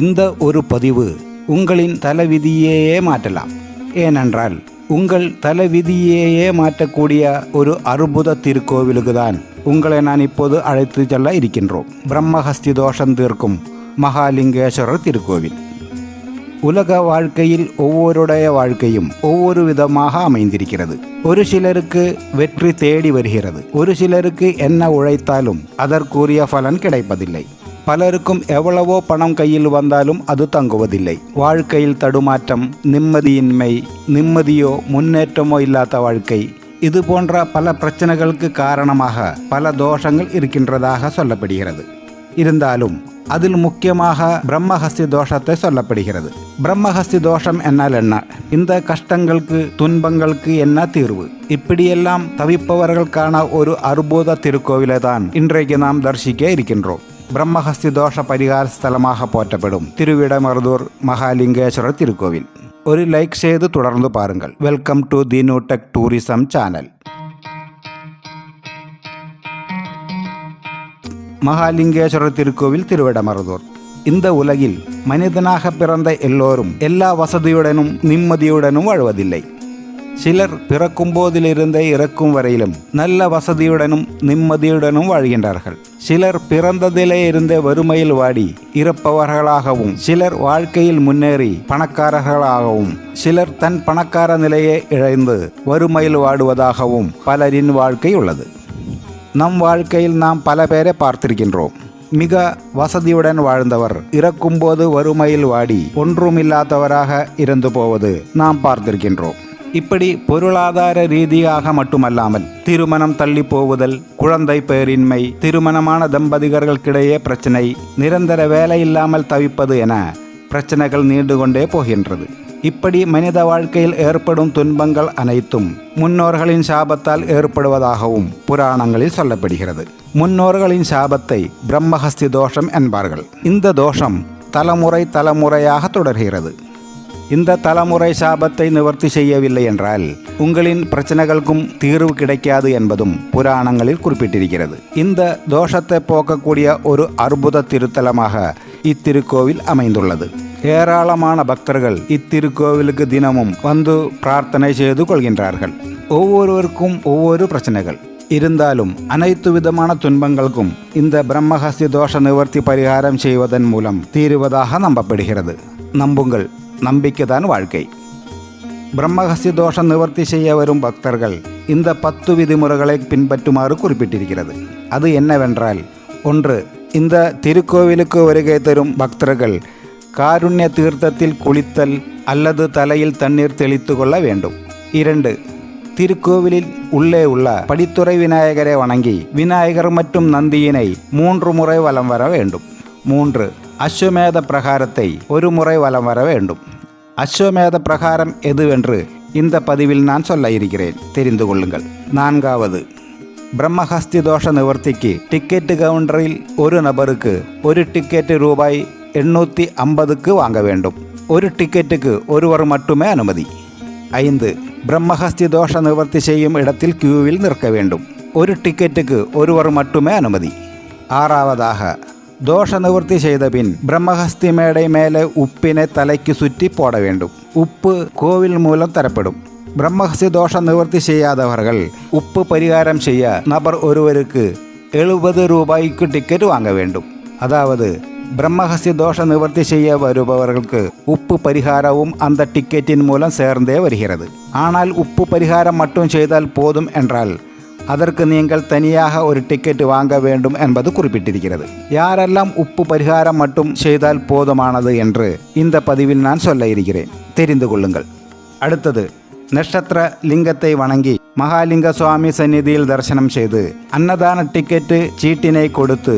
இந்த ஒரு பதிவு உங்களின் தலைவிதியையே மாற்றலாம். ஏனென்றால் உங்கள் தலைவிதியையே மாற்றக்கூடிய ஒரு அற்புத திருக்கோவிலுக்கு தான் உங்களை நான் இப்போது அழைத்து செல்ல இருக்கின்றோம். பிரம்மஹஸ்தி தோஷம் தீர்க்கும் மகாலிங்கேஸ்வரர் திருக்கோவில். உலக வாழ்க்கையில் ஒவ்வொருடைய வாழ்க்கையும் ஒவ்வொரு விதமாக அமைந்திருக்கிறது. ஒரு சிலருக்கு வெற்றி தேடி வருகிறது. ஒரு சிலருக்கு என்ன உழைத்தாலும் அதற்குரிய பலன் கிடைப்பதில்லை. பலருக்கும் எவ்வளவோ பணம் கையில் வந்தாலும் அது தங்குவதில்லை. வாழ்க்கையில் தடுமாற்றம் நிம்மதியின்மை நிம்மதியோ முன்னேற்றமோ இல்லாத வாழ்க்கை. இது போன்ற பல பிரச்சனைகளுக்கு காரணமாக பல தோஷங்கள் இருக்கின்றதாக சொல்லப்படுகிறது. இருந்தாலும் அதில் முக்கியமாக பிரம்மஹஸ்தி தோஷத்தை சொல்லப்படுகிறது. பிரம்மஹஸ்தி தோஷம் என்னால் என்ன? இந்த கஷ்டங்களுக்கு துன்பங்களுக்கு என்ன தீர்வு? இப்படியெல்லாம் தவிப்பவர்களுக்கான ஒரு அற்புத திருக்கோவிலை தான் இன்றைக்கு நாம் தரிசிக்க இருக்கின்றோம். பிரம்மஹஸ்தி தோஷ பரிகார ஸ்தலமாக போற்றப்படும் திருவிடமருதூர் மகாலிங்கேஸ்வரர் திருக்கோவில் ஒரு லைக் செய்து தொடர்ந்து பாருங்கள் welcome to the tech tourism channel Mahalingeswarar திருக்கோவில் திருவிடமருதூர் இந்த உலகில் மனிதனாக பிறந்த எல்லோரும் எல்லா வசதியுடனும் நிம்மதியுடனும் வாழ்வதில்லை சிலர் பிறக்கும் போதிலிருந்தே இறக்கும் வரையிலும் நல்ல வசதியுடனும் நிம்மதியுடனும் வாழ்கின்றார்கள். சிலர் பிறந்ததிலே இருந்த வறுமையில் வாடி இறப்பவர்களாகவும் சிலர் வாழ்க்கையில் முன்னேறி பணக்காரர்களாகவும் சிலர் தன் பணக்கார நிலையை இழந்து வறுமையில் வாடுவதாகவும் பலரின் வாழ்க்கை உள்ளது. நம் வாழ்க்கையில் நாம் பல பேரை பார்த்திருக்கின்றோம். மிக வசதியுடன் வாழ்ந்தவர் இறக்கும்போது வறுமையில் வாடி ஒன்றுமில்லாதவராக இருந்து போவது நாம் பார்த்திருக்கின்றோம். இப்படி பொருளாதார ரீதியாக மட்டுமல்லாமல் திருமணம் தள்ளி போவுதல் குழந்தை பேரின்மை திருமணமான தம்பதிகர்களுக்கிடையே பிரச்சனை நிரந்தர வேலை இல்லாமல் தவிப்பது என பிரச்சனைகள் நீண்டு கொண்டே போகின்றது. இப்படி மனித வாழ்க்கையில் ஏற்படும் துன்பங்கள் அனைத்தும் முன்னோர்களின் சாபத்தால் ஏற்படுவதாகவும் புராணங்களில் சொல்லப்படுகிறது. முன்னோர்களின் சாபத்தை பிரம்மஹஸ்தி தோஷம் என்பார்கள். இந்த தோஷம் தலைமுறை தலைமுறையாக தொடர்கிறது. இந்த தலைமுறை சாபத்தை நிவர்த்தி செய்யவில்லை என்றால் உங்களின் பிரச்சனைகளுக்கும் தீர்வு கிடைக்காது என்பதும் புராணங்களில் குறிப்பிட்டிருக்கிறது. இந்த தோஷத்தை போக்கக்கூடிய ஒரு அற்புத திருத்தலமாக இத்திருக்கோவில் அமைந்துள்ளது. ஏராளமான பக்தர்கள் இத்திருக்கோவிலுக்கு தினமும் வந்து பிரார்த்தனை செய்து கொள்கின்றார்கள். ஒவ்வொருவருக்கும் ஒவ்வொரு பிரச்சனைகள். இருந்தாலும் அனைத்து விதமான துன்பங்களுக்கும் இந்த பிரம்மஹஸ்தி தோஷ நிவர்த்தி பரிகாரம் செய்வதன் மூலம் தீருவதாக நம்பப்படுகிறது. நம்புங்கள். நம்பிக்கை தான் வாழ்க்கை. பிரம்மஹஸ்தி தோஷம் நிவர்த்தி செய்ய வரும் பக்தர்கள் இந்த பத்து விதிமுறைகளை பின்பற்றுமாறு குறிப்பிட்டிருக்கிறது. அது என்னவென்றால் ஒன்று இந்த திருக்கோவிலுக்கு வருகை தரும் பக்தர்கள் காருண்ய தீர்த்தத்தில் குளித்தல் அல்லது தலையில் தண்ணீர் தெளித்து கொள்ள வேண்டும். இரண்டு திருக்கோவிலில் உள்ளே உள்ள படித்துறை விநாயகரை வணங்கி விநாயகர் மற்றும் நந்தியினை மூன்று முறை வலம் வர வேண்டும். மூன்று அஸ்வமேத பிரகாரத்தை ஒரு முறை வலம் வர வேண்டும் அஸ்வமேத பிரகாரம் எதுவென்று இந்த பதிவில் நான் சொல்ல இருக்கிறேன் தெரிந்து கொள்ளுங்கள் நான்காவது பிரம்மஹஸ்தி தோஷ நிவர்த்திக்கு டிக்கெட்டு கவுண்டரில் ஒரு நபருக்கு ஒரு டிக்கெட்டு ரூபாய் எண்ணூற்றி ஐம்பதுக்கு வாங்க வேண்டும் ஒரு டிக்கெட்டுக்கு ஒருவர் மட்டுமே அனுமதி ஐந்து பிரம்மஹஸ்தி தோஷ நிவர்த்தி செய்யும் இடத்தில் கியூவில் நிற்க வேண்டும் ஒரு டிக்கெட்டுக்கு ஒருவர் மட்டுமே அனுமதி ஆறாவதாக தோஷ நிவர்த்தி செய்த பின் பிரம்மஹஸ்தி மேடை மேலே உப்பினை தலைக்கு சுற்றி போட வேண்டும் உப்பு கோவில் மூலம் தரப்படும் பிரம்மஹஸ்தி தோஷ நிவர்த்தி செய்யாதவர்கள் உப்பு பரிகாரம் செய்ய நபர் ஒருவருக்கு எழுபது ரூபாய்க்கு டிக்கெட் வாங்க வேண்டும் அதாவது பிரம்மஹஸ்தி தோஷ நிவர்த்தி செய்ய வருபவர்களுக்கு உப்பு பரிகாரமும் அந்த டிக்கெட்டின் மூலம் சேர்ந்தே வருகிறது ஆனால் உப்பு பரிகாரம் மட்டும் செய்தால் போதும் என்றால் அதற்கு நீங்கள் தனியாக ஒரு டிக்கெட் வாங்க வேண்டும் என்பது குறிப்பிட்டிருக்கிறது. யாரெல்லாம் உப்பு பரிகாரம் மட்டும் செய்தால் போதுமானது என்று இந்த பதிவில் நான் சொல்ல இருக்கிறேன். தெரிந்து கொள்ளுங்கள். அடுத்தது நட்சத்திர லிங்கத்தை வணங்கி மகாலிங்க சுவாமி சந்நிதியில் தரிசனம் செய்து அன்னதான டிக்கெட்டு சீட்டினை கொடுத்து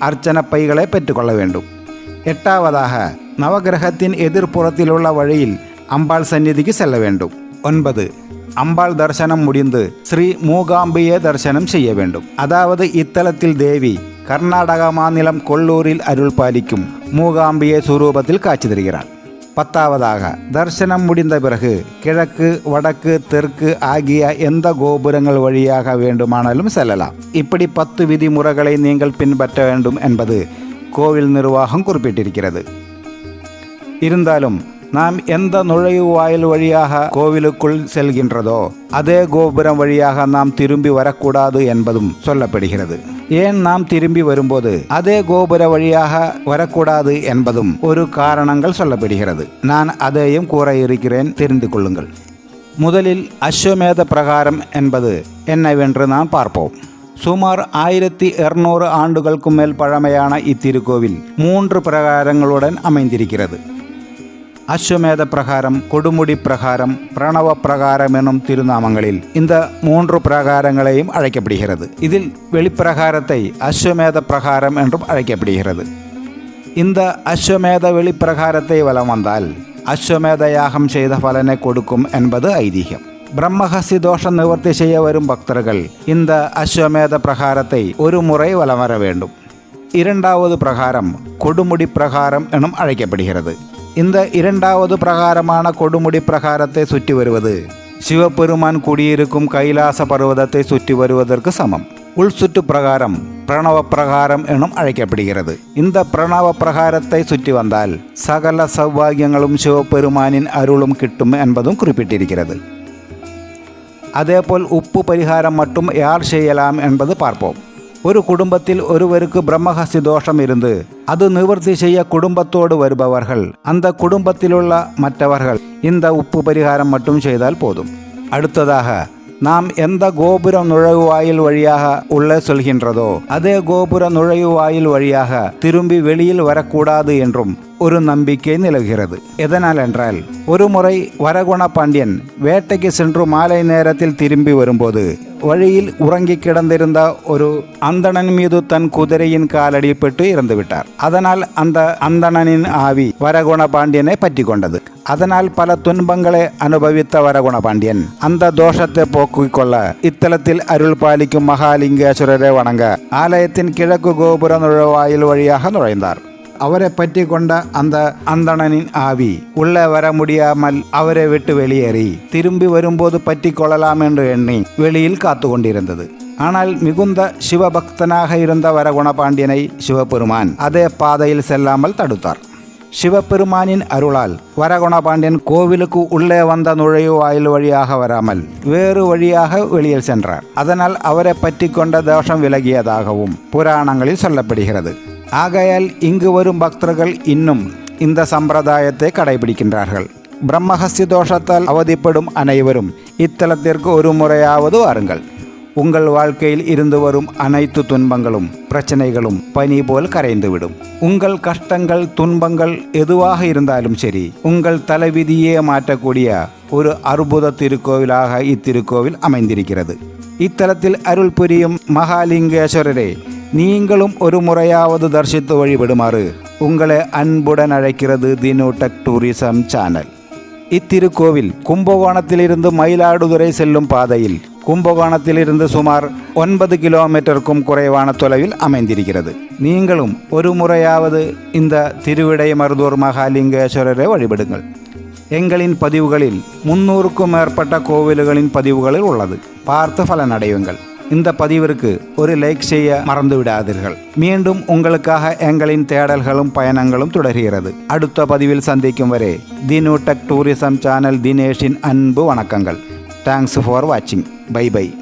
அர்ச்சன பைகளை பெற்றுக்கொள்ள வேண்டும். எட்டாவதாக நவகிரகத்தின் எதிர்ப்புறத்தில் உள்ள வழியில் அம்பாள் சந்நிதிக்கு செல்ல வேண்டும். ஒன்பது அம்பாள் தரிசனம் முடிந்து ஸ்ரீ மூகாம்பியை தரிசனம் செய்ய வேண்டும். அதாவது இத்தலத்தில் தேவி கர்நாடக மாநிலம் கொல்லூரில் அருள் பாலிக்கும் மூகாம்பியை சுரூபத்தில் காட்சி தருகிறாள். பத்தாவதாக தரிசனம் முடிந்த பிறகு கிழக்கு வடக்கு தெற்கு ஆகிய எந்த கோபுரங்கள் வழியாக வேண்டுமானாலும் செல்லலாம். இப்படி பத்து விதிமுறைகளை நீங்கள் பின்பற்ற வேண்டும் என்பது கோவில் நிர்வாகம் குறிப்பிட்டிருக்கிறது. இருந்தாலும் நாம் எந்த நுழைவாயில் வழியாக கோவிலுக்குள் செல்கின்றதோ அதே கோபுரம் வழியாக நாம் திரும்பி வரக்கூடாது என்பதும் சொல்லப்படுகிறது. ஏன் நாம் திரும்பி வரும்போது அதே கோபுர வழியாக வரக்கூடாது என்பதும் ஒரு காரணங்கள் சொல்லப்படுகிறது. நான் அதையும் கூற இருக்கிறேன் தெரிந்து கொள்ளுங்கள். முதலில் அஸ்வமேத பிரகாரம் என்பது என்னவென்று நாம் பார்ப்போம். சுமார் ஆயிரத்தி இருநூறு ஆண்டுகளுக்கும் மேல் பழமையான இத்திருக்கோவில் மூன்று பிரகாரங்களுடன் அமைந்திருக்கிறது. அஸ்வமேத பிரகாரம் கொடுமுடி பிரகாரம் பிரணவ பிரகாரம் எனும் திருநாமங்களில் இந்த மூன்று பிரகாரங்களையும் அழைக்கப்படுகிறது. இதில் வெளிப்பிரகாரத்தை அஸ்வமேத பிரகாரம் என்றும் அழைக்கப்படுகிறது. இந்த அஸ்வமேத வெளிப்பிரகாரத்தை வலம் வந்தால் அஸ்வமேத யாகம் செய்த பலனை கொடுக்கும் என்பது ஐதீகம். பிரம்மஹசி தோஷம் நிவர்த்தி செய்ய வரும் பக்தர்கள் இந்த அஸ்வமேத பிரகாரத்தை ஒரு முறை வலம் வர வேண்டும். இரண்டாவது பிரகாரம் கொடுமுடி பிரகாரம் எனும் அழைக்கப்படுகிறது. இந்த இரண்டாவது பிரகாரமான கொடுமுடி பிரகாரத்தை சுற்றி வருவது. சிவபெருமான் குடியிருக்கும் கைலாச பர்வதத்தை சுற்றி வருவதற்கு சமம். உள் சுற்று பிரகாரம் பிரணவ பிரகாரம் எனும் அழைக்கப்படுகிறது. இந்த பிரணவ பிரகாரத்தை சுற்றி வந்தால் சகல சௌபாகியங்களும் சிவபெருமானின் அருளும் கிட்டும் என்பதும் குறிப்பிட்டிருக்கிறது. அதேபோல் உப்பு பரிகாரம் மட்டும் யார் செய்யலாம் என்பது பார்ப்போம். ஒரு குடும்பத்தில் ஒருவருக்கு பிரம்மஹஸ்தி தோஷம் இருந்து அது நிவர்த்தி செய்ய குடும்பத்தோடு வருபவர்கள். அந்த குடும்பத்திலுள்ள மற்றவர்கள் இந்த உப்பு பரிகாரம் மட்டும் செய்தால் போதும். அடுத்ததாக நாம் எந்த கோபுர நுழைவாயில் வழியாக உள்ளே சொல்கின்றதோ அதே கோபுர நுழைவாயில் வழியாக திரும்பி வெளியில் வரக்கூடாது என்றும் ஒரு நம்பிக்கை நிலவுகிறது. எதனால் என்றால் ஒரு முறை வரகுண பாண்டியன் வேட்டைக்கு சென்று மாலை நேரத்தில் திரும்பி வரும்போது வழியில் உறங்கி கிடந்திருந்த ஒரு அந்தணன் மீது தன் குதிரையின் காலடிப்பட்டு இறந்து விட்டார் அதனால் அந்த அந்தணனின் ஆவி வரகுண பாண்டியனை பற்றி கொண்டது. அதனால் பல துன்பங்களை அனுபவித்த வரகுண பாண்டியன் அந்த தோஷத்தை போக்கிக்கொள்ள இத்தலத்தில் அருள் பாலிக்கும் மகாலிங்கேஸ்வரரை வணங்க ஆலயத்தின் கிழக்கு கோபுர நுழைவாயில் வழியாக நுழைந்தார். அவரை பற்றி கொண்ட அந்த அந்தணனின் ஆவி. உள்ளே வர முடியாமல் அவரை விட்டு வெளியேறி திரும்பி வரும்போது பற்றி கொள்ளலாம் என்று எண்ணி வெளியில் காத்து கொண்டிருந்தது. ஆனால் மிகுந்த சிவபக்தனாக இருந்த வரகுணபாண்டியனை சிவபெருமான் அதே பாதையில் செல்லாமல் தடுத்தார். சிவபெருமானின் அருளால் வரகுணபாண்டியன் கோவிலுக்கு உள்ளே வந்த நுழைவு வாயில் வழியாக வராமல் வேறு வழியாக வெளியில் சென்றார். அதனால் அவரை பற்றி கொண்ட தோஷம் விலகியதாகவும் புராணங்களில் சொல்லப்படுகிறது. ஆகையால் இங்கு வரும் பக்தர்கள் இன்னும் இந்த சம்பிரதாயத்தை கடைபிடிக்கின்றார்கள். பிரம்மஹஸ்தி தோஷத்தால் அவதிப்படும் அனைவரும் இத்தலத்திற்கு ஒரு முறையாவது வாருங்கள். உங்கள் வாழ்க்கையில் இருந்து வரும் அனைத்து துன்பங்களும் பிரச்சனைகளும் பனி போல் கரைந்துவிடும். உங்கள் கஷ்டங்கள் துன்பங்கள் எதுவாக இருந்தாலும் சரி உங்கள் தலைவிதியே மாற்றக்கூடிய ஒரு அற்புத திருக்கோவிலாக இத்திருக்கோவில் அமைந்திருக்கிறது. இத்தலத்தில் அருள் புரியும் மகாலிங்கேஸ்வரரே நீங்களும் ஒரு முறையாவது தரிசித்து வழிபடுமாறு உங்களை அன்புடன் அழைக்கிறது தினோடெக் டூரிசம் சேனல். இத்திருக்கோவில் கும்பகோணத்திலிருந்து மயிலாடுதுறை செல்லும் பாதையில் கும்பகோணத்திலிருந்து சுமார் ஒன்பது கிலோமீட்டருக்கும் குறைவான தொலைவில் அமைந்திருக்கிறது. நீங்களும் ஒரு முறையாவது இந்த திருவிடை மருதூர் மகாலிங்கேஸ்வரரை வழிபடுங்கள். எங்களின் பதிவுகளில் முன்னூறுக்கும் மேற்பட்ட கோவில்களின் பதிவுகளில் உள்ளது. பார்த்து பலனடையுங்கள். இந்த பதிவிற்கு ஒரு லைக் செய்ய மறந்து விடாதீர்கள் மீண்டும் உங்களுக்காக எங்களின் தேடல்களும் பயணங்களும் தொடர்கிறது. அடுத்த பதிவில் சந்திக்கும் வரை தினு டெக் டூரிசம் சேனல் தினேஷின் அன்பு வணக்கங்கள். தேங்க்ஸ் ஃபார் வாட்சிங் பை பை